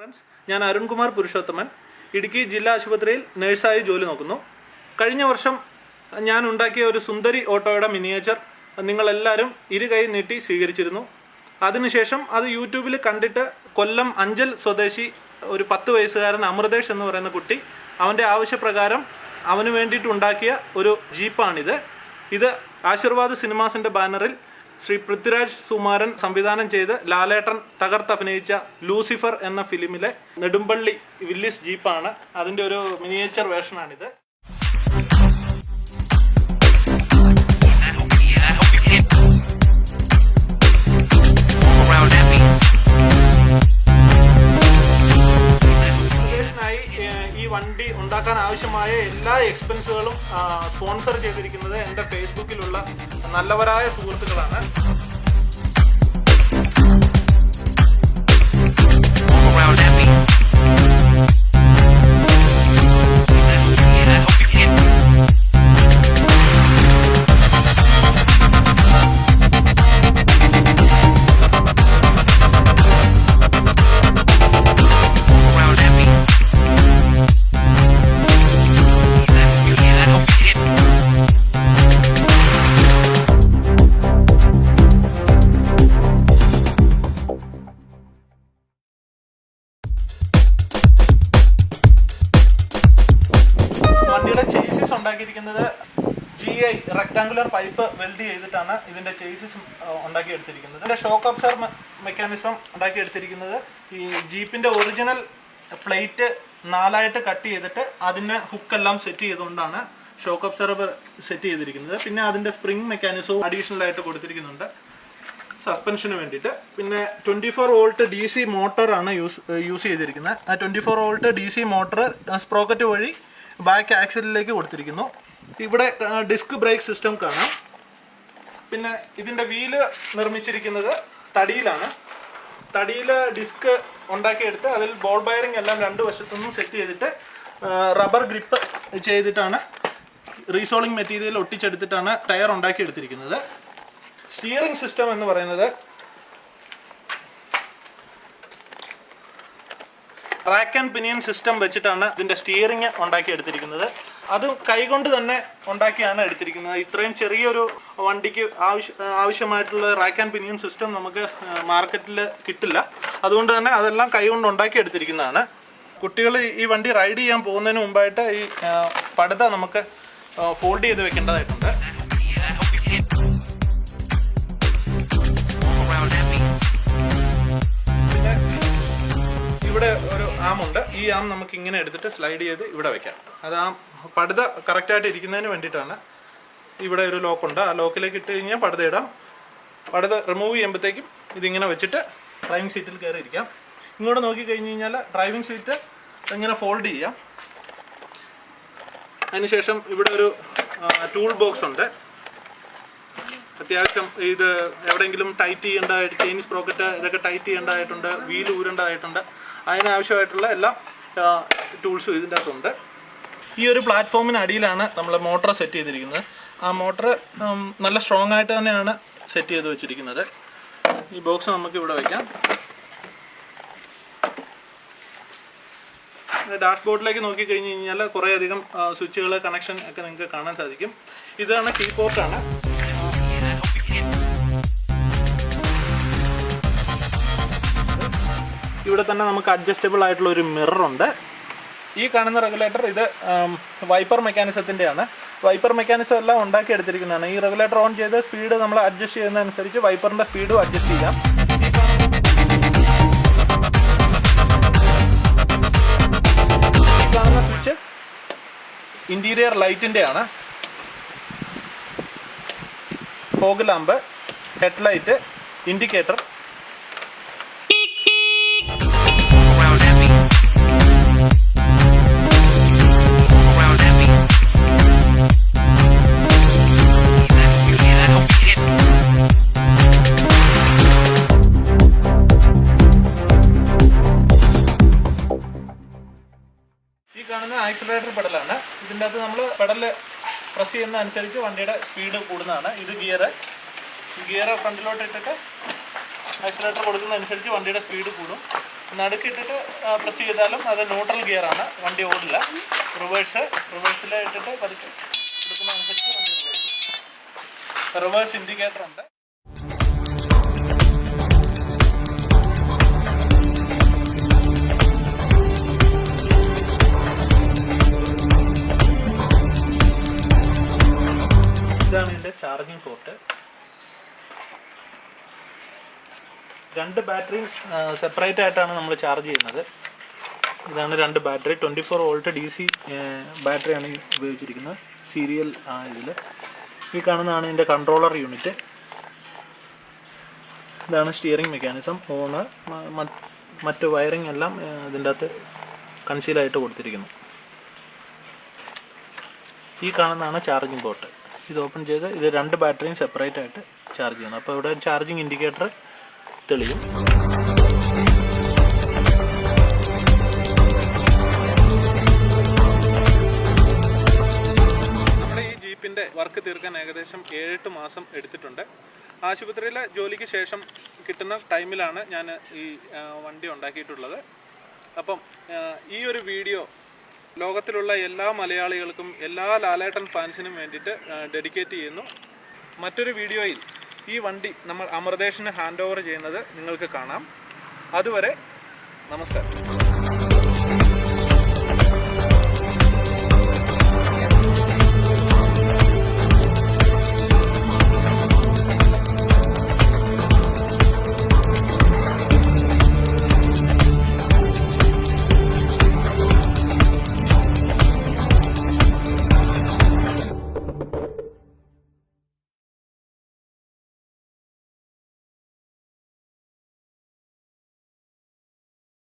Friends ഞാൻ അരുൺകുമാർ പുരുഷോത്തമൻ ഇടുക്കി ജില്ലാ ആശുപത്രിയിൽ നഴ്സായി ജോലി നോക്കുന്നു. കഴിഞ്ഞ വർഷം ഞാൻ ഉണ്ടാക്കിയ ഒരു സുന്ദരി ഓട്ടോയുടെ മിനിയേച്ചർ നിങ്ങളെല്ലാവരും ഇരു കൈ നീട്ടി സ്വീകരിച്ചിരുന്നു. അതിനുശേഷം അത് യൂട്യൂബിൽ കണ്ടിട്ട് കൊല്ലം അഞ്ചൽ സ്വദേശി ഒരു പത്ത് വയസ്സുകാരൻ അമൃതേഷ് എന്ന് പറയുന്ന കുട്ടി അവന്റെ ആവശ്യപ്രകാരം അവന് വേണ്ടിയിട്ട് ഉണ്ടാക്കിയ ഒരു ജീപ്പാണിത്. ഇത് ആശീർവാദ് സിനിമാസിന്റെ ബാനറിൽ ശ്രീ പൃഥ്വിരാജ് സുമാരൻ സംവിധാനം ചെയ്ത് ലാലേട്ടൻ തകർത്തഭിനയിച്ച ലൂസിഫർ എന്ന ഫിലിമിലെ നെടുമ്പള്ളി വില്ലിസ് ജീപ്പാണ്. അതിന്റെ ഒരു മിനിയേച്ചർ വേർഷനാണിത്. ആവശ്യമായ എല്ലാ എക്സ്പെൻസുകളും സ്പോൺസർ ചെയ്തിരിക്കുന്നത് എന്റെ ഫേസ്ബുക്കിലുള്ള നല്ലവരായ സുഹൃത്തുക്കളാണ്. ഉണ്ടാക്കിയിരിക്കുന്നത് G I rectangular pipe weld ചെയ്തിട്ടാണ് ഇതിന്റെ ചേസിസ് ഉണ്ടാക്കിയെടുത്തിരിക്കുന്നത്. ഇതിന്റെ ഷോക്ക് അബ്സർ മെക്കാനിസം ഉണ്ടാക്കിയെടുത്തിരിക്കുന്നത് ഈ ജീപ്പിന്റെ ഒറിജിനൽ പ്ലേറ്റ് നാലായിട്ട് കട്ട് ചെയ്തിട്ട് അതിന് ഹുക്കെല്ലാം സെറ്റ് ചെയ്തുകൊണ്ടാണ് ഷോക്ക് അബ്സർവർ സെറ്റ് ചെയ്തിരിക്കുന്നത്. പിന്നെ അതിന്റെ സ്പ്രിംഗ് മെക്കാനിസവും അഡീഷണൽ ആയിട്ട് കൊടുത്തിരിക്കുന്നുണ്ട്. സസ്പെൻഷന് വേണ്ടിയിട്ട്. പിന്നെ twenty four volt D C മോട്ടറാണ് use use ചെയ്തിരിക്കുന്നത്. ആ twenty four volt D C motor sprocket വഴി ബാക്ക് ആക്സിലിലേക്ക് കൊടുത്തിരിക്കുന്നു. ഇവിടെ ഡിസ്ക് ബ്രേക്ക് സിസ്റ്റം കാണാം. പിന്നെ ഇതിന്റെ വീൽ നിർമ്മിച്ചിരിക്കുന്നത് തടിയിലാണ്. തടിയിൽ ഡിസ്ക് ഉണ്ടാക്കിയെടുത്ത് അതിൽ ബോൾ ബയറിംഗ് എല്ലാം രണ്ട് വശത്തുനിന്നും സെറ്റ് ചെയ്തിട്ട് റബ്ബർ ഗ്രിപ്പ് ചെയ്തിട്ടാണ് റീസോളിംഗ് മെറ്റീരിയൽ ഒട്ടിച്ചെടുത്തിട്ടാണ് ടയർ ഉണ്ടാക്കിയെടുത്തിരിക്കുന്നത്. സ്റ്റിയറിംഗ് സിസ്റ്റം എന്ന് പറയുന്നത് റാക്ക് ആൻഡ് പിനിയൻ സിസ്റ്റം വെച്ചിട്ടാണ് ഇതിന്റെ സ്റ്റിയറിംഗ് ഉണ്ടാക്കി എടുത്തിരിക്കുന്നത്. അത് കൈകൊണ്ട് തന്നെ ഉണ്ടാക്കിയാണ് എടുത്തിരിക്കുന്നത്. ഇത്രയും ചെറിയൊരു വണ്ടിക്ക് ആവശ്യ ആവശ്യമായിട്ടുള്ള റാക്ക് ആൻഡ് പിനിയൻ സിസ്റ്റം നമുക്ക് മാർക്കറ്റിൽ കിട്ടില്ല. അതുകൊണ്ട് തന്നെ അതെല്ലാം കൈകൊണ്ട് ഉണ്ടാക്കി എടുത്തിരിക്കുന്നതാണ്. കുട്ടികൾ ഈ വണ്ടി റൈഡ് ചെയ്യാൻ പോകുന്നതിന് മുമ്പായിട്ട് ഈ പടുത നമുക്ക് ഫോൾഡ് ചെയ്ത് വെക്കേണ്ടതായിട്ടുണ്ട്. ആമുണ്ട്. ഈ ആം നമുക്ക് ഇങ്ങനെ എടുത്തിട്ട് സ്ലൈഡ് ചെയ്ത് ഇവിടെ വെക്കാം. അത് ആ പടുത കറക്റ്റായിട്ട് ഇരിക്കുന്നതിന് വേണ്ടിയിട്ടാണ് ഇവിടെ ഒരു ലോക്കുണ്ട് ആ ലോക്കിലേക്ക് ഇട്ട് കഴിഞ്ഞാൽ പടുത ഇടാം. പടുത റിമൂവ് ചെയ്യുമ്പോഴത്തേക്കും ഇതിങ്ങനെ വെച്ചിട്ട് ഡ്രൈവിംഗ് സീറ്റിൽ കയറി ഇരിക്കാം. ഇങ്ങോട്ട് നോക്കി കഴിഞ്ഞ് കഴിഞ്ഞാൽ ഡ്രൈവിംഗ് സീറ്റ് ഇങ്ങനെ ഫോൾഡ് ചെയ്യാം. അതിനുശേഷം ഇവിടെ ഒരു ടൂൾ ബോക്സ് ഉണ്ട്. അത്യാവശ്യം ഇത് എവിടെയെങ്കിലും ടൈറ്റ് ചെയ്യേണ്ടതായിട്ട് ചൈനീസ് പ്രോക്കറ്റ് ഇതൊക്കെ ടൈറ്റ് ചെയ്യേണ്ടതായിട്ടുണ്ട് വീൽ ഊരേണ്ടതായിട്ടുണ്ട്. അതിനാവശ്യമായിട്ടുള്ള എല്ലാ ടൂൾസും ഇതിന്റെ അകത്തുണ്ട്. ഈ ഒരു പ്ലാറ്റ്ഫോമിന് അടിയിലാണ് നമ്മൾ മോട്ടർ സെറ്റ് ചെയ്തിരിക്കുന്നത്. ആ മോട്ടർ നല്ല സ്ട്രോങ് ആയിട്ട് തന്നെയാണ് സെറ്റ് ചെയ്ത് വെച്ചിരിക്കുന്നത്. ഈ ബോക്സ് നമുക്ക് ഇവിടെ വയ്ക്കാം ഡാഷ് ബോർഡിലേക്ക് നോക്കി കഴിഞ്ഞ് കഴിഞ്ഞാൽ കുറേയധികം സ്വിച്ചുകൾ കണക്ഷൻ ഒക്കെ നിങ്ങൾക്ക് കാണാൻ സാധിക്കും. ഇതാണ് കീ പോർട്ടാണ് ഇവിടെ തന്നെ നമുക്ക് അഡ്ജസ്റ്റബിൾ ആയിട്ടുള്ള ഒരു മിററുണ്ട് ഈ കാണുന്ന റെഗുലേറ്റർ ഇത് വൈപ്പർ മെക്കാനിസത്തിന്റെയാണ് വൈപ്പർ മെക്കാനിസം എല്ലാം ഉണ്ടാക്കി എടുത്തിരിക്കുന്നതാണ് ഈ റെഗുലേറ്റർ ഓൺ ചെയ്ത് സ്പീഡ് നമ്മൾ അഡ്ജസ്റ്റ് ചെയ്യുന്നതനുസരിച്ച് വൈപ്പറിന്റെ സ്പീഡും അഡ്ജസ്റ്റ് ചെയ്യാം. സ്വിച്ച് ഇന്റീരിയർ ലൈറ്റിന്റെയാണ് ഫോഗ് ലാമ്പ് ഹെഡ്ലൈറ്റ് ഇൻഡിക്കേറ്റർ കാണുന്ന പെടലാണ് ഇതിന്റെ അകത്ത് നമ്മൾ പെടൽ പ്രസ് ചെയ്യുന്ന അനുസരിച്ച് വണ്ടിയുടെ സ്പീഡ് കൂടുന്നതാണ്. ഇത് ഗിയർ ഗിയർ ഫ്രണ്ടിലോട്ട് ഇട്ടിട്ട് ആക്സിലേറ്റർ കൊടുക്കുന്നതനുസരിച്ച് വണ്ടിയുടെ സ്പീഡ് കൂടും. നടുക്കിട്ടിട്ട് പ്രസ് ചെയ്താലും അത് ന്യൂട്രൽ ഗിയറാണ് വണ്ടി ഓടില്ല. റിവേഴ്സ് റിവേഴ്സിൽ ഇട്ടിട്ട് പതുക്കെ എടുക്കുന്നതനുസരിച്ച് വണ്ടി റിവേഴ്സ് ഇൻഡിക്കേറ്റർ ഉണ്ട്. രണ്ട് ബാറ്ററിയും സെപ്പറേറ്റ് ആയിട്ടാണ് നമ്മൾ ചാർജ് ചെയ്യുന്നത്. ഇതാണ് രണ്ട് battery. Twenty four volt D C ബാറ്ററിയാണ് ഉപയോഗിച്ചിരിക്കുന്നത്. സീരിയൽ ഇതിൽ ഈ കാണുന്നതാണ് ഇതിന്റെ കൺട്രോളർ യൂണിറ്റ് ഇതാണ് സ്റ്റിയറിംഗ് മെക്കാനിസം ഓണ് മറ്റ് വയറിംഗ് എല്ലാം ആ, ഇതിന്റെ അകത്ത് കൺസീലായിട്ട് കൊടുത്തിരിക്കുന്നു. ഈ കാണുന്നതാണ് ചാർജിങ് പോർട്ട് ഇത് ഓപ്പൺ ചെയ്ത് ഇത് രണ്ട് ബാറ്ററിയും സെപ്പറേറ്റ് ആയിട്ട് ചാർജ് ചെയ്യണം അപ്പോൾ ഇവിടെ ചാർജിങ് ഇൻഡിക്കേറ്റർ തെളിയും. ജീപ്പിന്റെ വർക്ക് തീർക്കാൻ ഏകദേശം ഏഴെട്ട് മാസം എടുത്തിട്ടുണ്ട്. ആശുപത്രിയിലെ ജോലിക്ക് ശേഷം കിട്ടുന്ന ടൈമിലാണ് ഞാൻ ഈ വണ്ടി ഉണ്ടാക്കിയിട്ടുള്ളത്. അപ്പം ഈ ഒരു വീഡിയോ ലോകത്തിലുള്ള എല്ലാ മലയാളികൾക്കും എല്ലാ ലാലേട്ടൻ ഫാൻസിനും വേണ്ടിയിട്ട് ഡെഡിക്കേറ്റ് ചെയ്യുന്നു. മറ്റൊരു വീഡിയോയിൽ ഈ വണ്ടി നമ്മൾ അമൃതേഷിന് ഹാൻഡ് ഓവർ ചെയ്യുന്നത് നിങ്ങൾക്ക് കാണാം. അതുവരെ നമസ്കാരം.